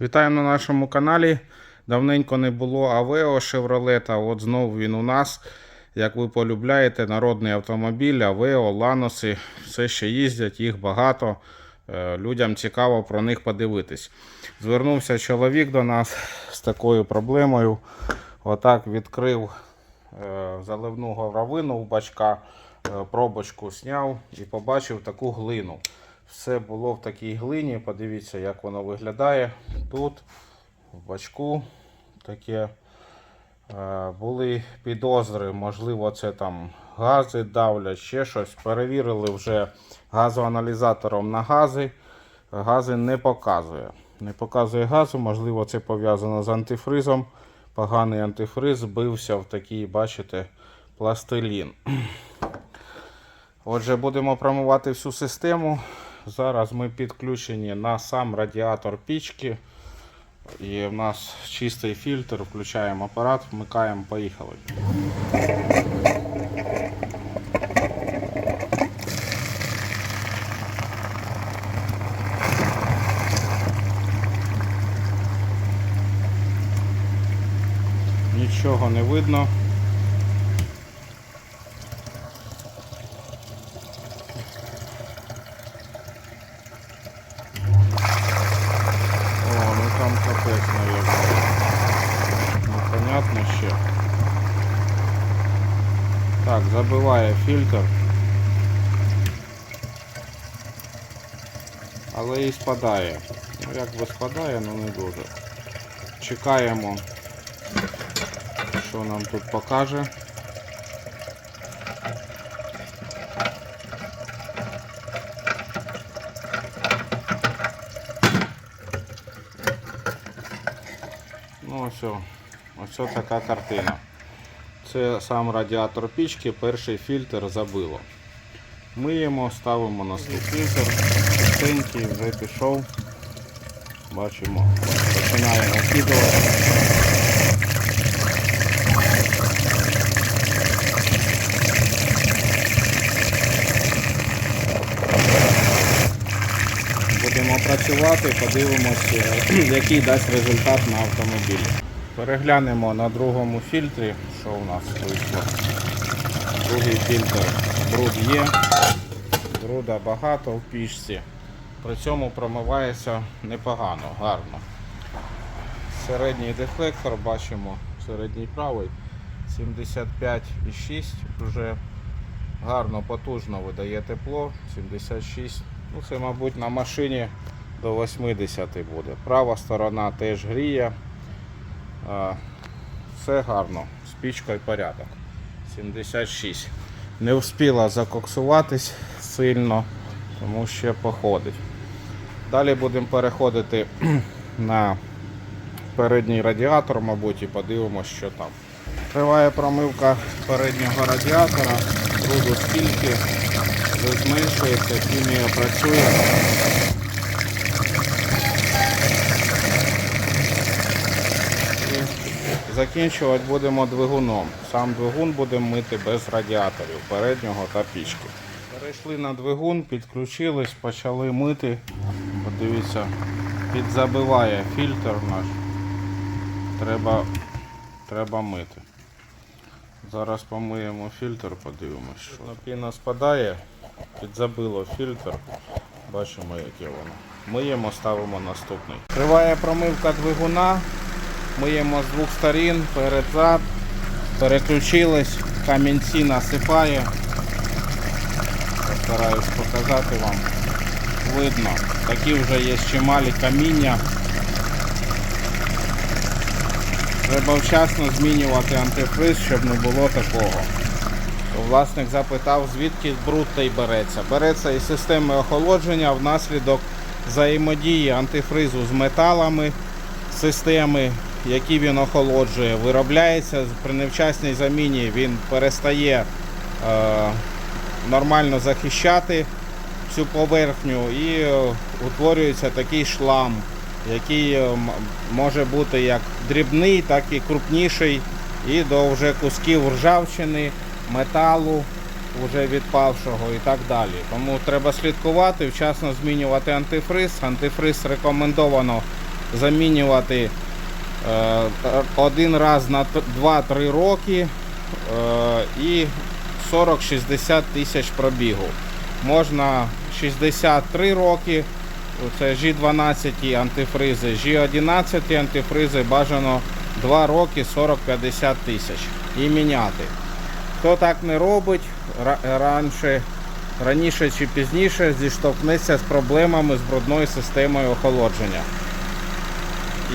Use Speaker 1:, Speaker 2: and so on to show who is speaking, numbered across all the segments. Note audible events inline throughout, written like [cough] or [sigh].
Speaker 1: Вітаємо на нашому каналі. Давненько не було Авео Шевролета. От знову він у нас. Як ви полюбляєте, народний автомобіль, Авео, Ланоси, все ще їздять, їх багато. Е, Людям цікаво про них подивитись. Звернувся чоловік до нас з такою проблемою. Отак відкрив е, заливну горловину в бачка, е, пробочку зняв і побачив таку глину. Все було в такій глині. Подивіться, як воно виглядає. Тут, в бачку, таке. Е, Були підозри, можливо, це там гази давлять, ще щось. Перевірили вже газоаналізатором на гази. Гази не показує. Не показує газу, можливо, це пов'язано з антифризом. Поганий антифриз збився в такий, бачите, пластилін. [clears throat] Отже, будемо промивати всю систему. Зараз ми підключені на сам радіатор пічки. І в нас чистий фільтр, включаємо апарат, вмикаємо, поїхали. Нічого не видно. Непонятно ще. Так, забиває фільтр. Але і спадає. Ну як би спадає, ну не дуже. Чекаємо, що нам тут покаже. Ну ось, о, Ось така картина. Це сам радіатор пічки, перший фільтр забило. Миємо, ставимо наступний фільтр. Чистенький, вже пішов. Бачимо, починає накидувати. Будемо працювати, подивимося, [clears throat] який дасть результат на автомобілі. Переглянемо на другому фільтрі, що у нас вийшло. Другий фільтр бруд є, бруда багато в пічці. При цьому промивається непогано, гарно. Середній дефлектор бачимо, середній правий 75,6 вже гарно, потужно видає тепло, 76. Ну, це, мабуть, на машині до 80 буде. Права сторона теж гріє. Все гарно, з пічкою порядок. 76. Не встигла закоксуватись сильно, тому ще походить. Далі будемо переходити [clears throat] на передній радіатор, мабуть, і подивимося, що там. Триває промивка переднього радіатора, бруду скільки, вже зменшується, хімія працює. Закінчувати будемо двигуном. Сам двигун будемо мити без радіаторів переднього та пічки. Перейшли на двигун, підключились, почали мити. Подивіться, підзабиває фільтр наш. Треба, треба мити. Зараз помиємо фільтр, подивимось, що. Піна спадає, підзабило фільтр. Бачимо, яке воно. Миємо, ставимо наступний. Триває промивка двигуна. Миємо з двох сторін, перед зад. Переключились, камінці насипає. Постараюсь показати вам. Видно. Такі вже є чималі каміння. Треба вчасно змінювати антифриз, щоб не було такого. Власник запитав, звідки бруд той береться. Береться із системи охолодження внаслідок взаємодії антифризу з металами системи, які він охолоджує. Виробляється при невчасній заміні, він перестає е, нормально захищати цю поверхню і е, утворюється такий шлам, який е, може бути як дрібний, так і крупніший, і до вже кусків ржавчини, металу вже відпавшого і так далі. Тому треба слідкувати, вчасно змінювати антифриз. Антифриз рекомендовано замінювати один раз на 2-3 роки е, і 40-60 тисяч пробігу. Можна 63 роки, це G12 антифризи, G11 антифризи бажано 2 роки 40-50 тисяч і міняти. Хто так не робить, раніше, раніше чи пізніше зіштовхнеться з проблемами з брудною системою охолодження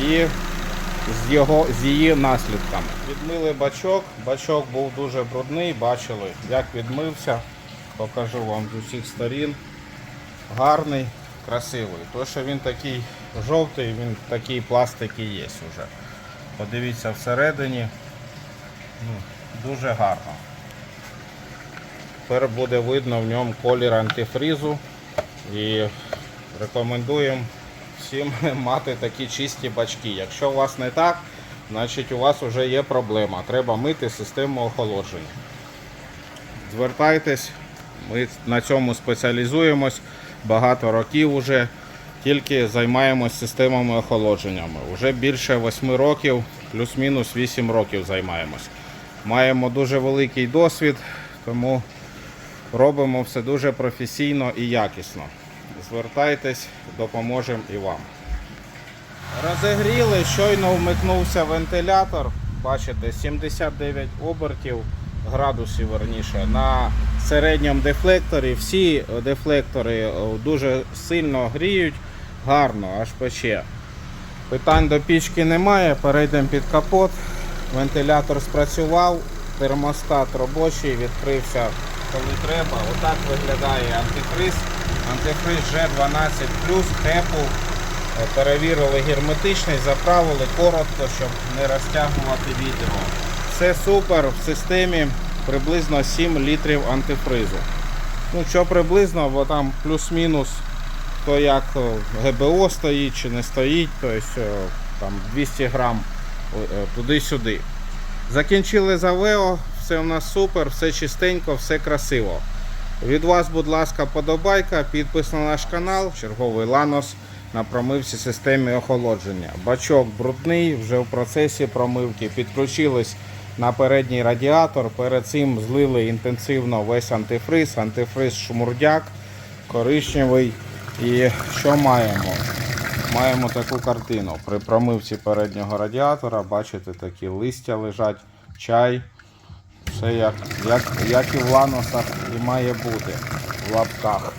Speaker 1: і з, його, з її наслідками. Відмили бачок, бачок був дуже брудний, бачили, як відмився. Покажу вам з усіх сторін. Гарний, красивий. То, що він такий жовтий, він такий пластик і є вже. Подивіться всередині. Ну, дуже гарно. Тепер буде видно в ньому колір антифрізу. І рекомендуємо всім [laughs] мати такі чисті бачки. Якщо у вас не так, значить у вас вже є проблема. Треба мити систему охолодження. Звертайтесь, ми на цьому спеціалізуємось багато років вже. Тільки займаємось системами охолодженнями. Уже більше 8 років, плюс-мінус 8 років займаємось. Маємо дуже великий досвід, тому робимо все дуже професійно і якісно. Звертайтесь, допоможемо і вам. Розігріли, щойно вмикнувся вентилятор. Бачите, 79 обертів градусів верніше. На середньому дефлекторі всі дефлектори дуже сильно гріють, гарно, аж пече. Питань до пічки немає, перейдемо під капот. Вентилятор спрацював, термостат робочий, відкрився коли треба. Отак виглядає антифриз. Антифриз G12 Apple. Е, Перевірили герметичність, заправили коротко, щоб не розтягувати відео. Все супер, в системі приблизно 7 літрів антифризу. Ну, що приблизно, бо там плюс-мінус, то як ГБО стоїть чи не стоїть, тобто там 200 грам е, туди-сюди. Закінчили за ВЕО, все у нас супер, все чистенько, все красиво. Від вас, будь ласка, подобайка, підпис на наш канал, черговий ланос на промивці системі охолодження. Бачок брудний, вже в процесі промивки. Підключились на передній радіатор. Перед цим злили інтенсивно весь антифриз, антифриз шмурдяк, коричневий. І що маємо? Маємо таку картину. При промивці переднього радіатора, бачите, такі листя лежать, чай. Все як, як, як і в ланосах і має бути в лапках.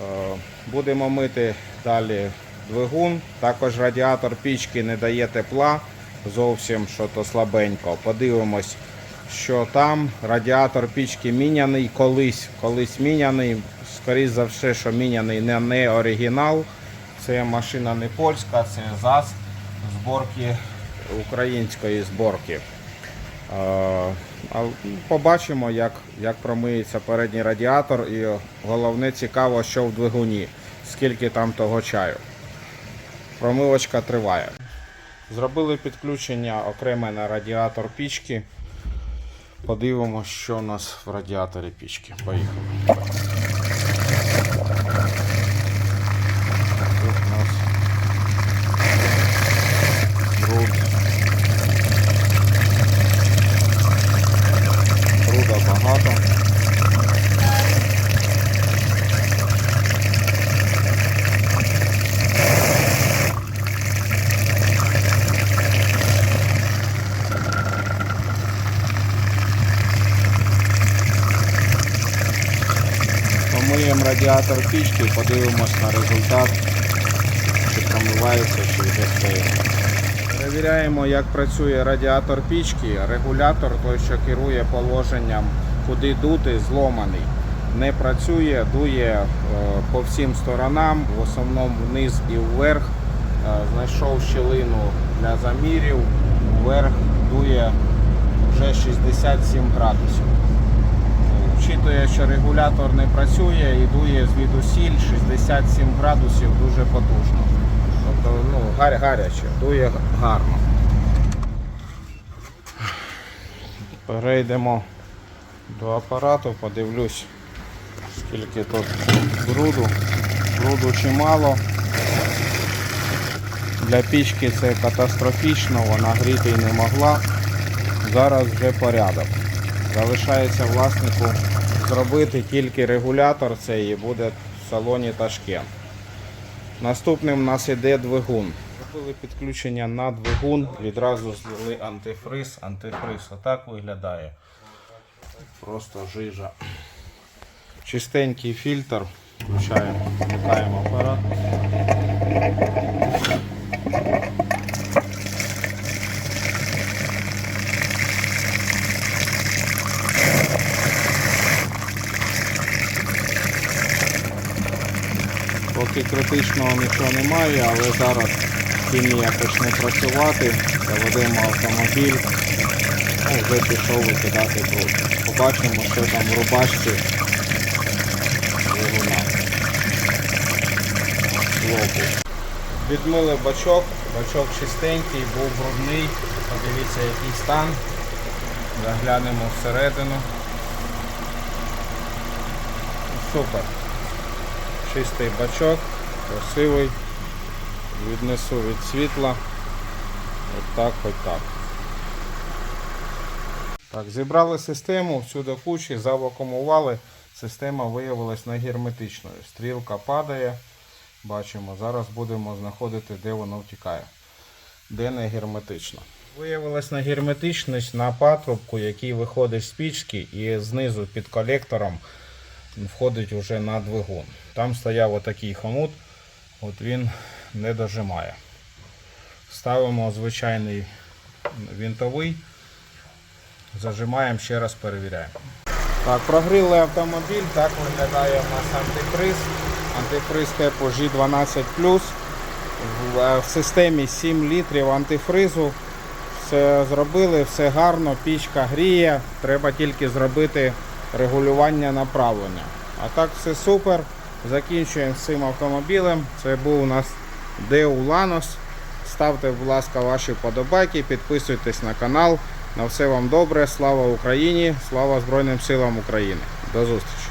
Speaker 1: Е, Будемо мити далі двигун. Також радіатор пічки не дає тепла зовсім, що то слабенько. Подивимось, що там. Радіатор пічки міняний колись. Колись міняний. Скоріше за все, що міняний не, не оригінал. Це машина не польська, це ЗАЗ зборки української зборки. А Побачимо, як, як промиється передній радіатор і головне цікаво, що в двигуні, скільки там того чаю. Промивочка триває. Зробили підключення окреме на радіатор пічки. Подивимося, що у нас в радіаторі пічки. Поїхали. Тут у нас бруд. Бруда багато. Помиємо радіатор пічки, подивимось на результат, чи промивається, чи вже стоїть. Перевіряємо, як працює радіатор пічки. Регулятор, той, що керує положенням, куди дути, зломаний. Не працює, дує е, по всім сторонам, в основному вниз і вверх. Е, Знайшов щілину для замірів, вверх дує вже 67 градусів. Вчитує, що регулятор не працює і дує звідусіль 67 градусів дуже потужно. Тобто ну, гар, гаряче, дує гарно. Перейдемо до апарату, подивлюсь, скільки тут бруду. Бруду чимало. Для пічки це катастрофічно, вона гріти не могла. Зараз вже порядок. Залишається власнику зробити тільки регулятор цей і буде в салоні Ташкент. Наступним у нас іде двигун. Зробили підключення на двигун, відразу зняли антифриз. Антифриз отак виглядає. Просто жижа. Чистенький фільтр. Включаємо, вмикаємо апарат. Критичного нічого немає, але зараз хімія почне працювати, заведемо автомобіль, ну, вже пішов викидати бруд. Побачимо, що там в рубашці двигуна. Відмили бачок, бачок чистенький, був брудний. Подивіться, який стан. Заглянемо всередину. Супер. Чистий бачок, красивий. Віднесу від світла. От так, хоч так. Так, зібрали систему, всю до кучі, завакумували. Система виявилась негерметичною. Стрілка падає. Бачимо, зараз будемо знаходити, де воно втікає. Де не герметично. Виявилась негерметичність на патрубку, який виходить з пічки і знизу під колектором входить вже на двигун. Там стояв отакий хомут, от він не дожимає. Ставимо звичайний вінтовий, зажимаємо, ще раз перевіряємо. Так, прогріли автомобіль, так виглядає у нас антифриз. Антифриз типу G12 е, в системі 7 літрів антифризу. Все зробили, все гарно, пічка гріє, треба тільки зробити регулювання направлення. А так все супер. Закінчуємо з цим автомобілем. Це був у нас Deo Lanos. Ставте, будь ласка, ваші подобайки, підписуйтесь на канал. На все вам добре. Слава Україні! Слава Збройним силам України! До зустрічі!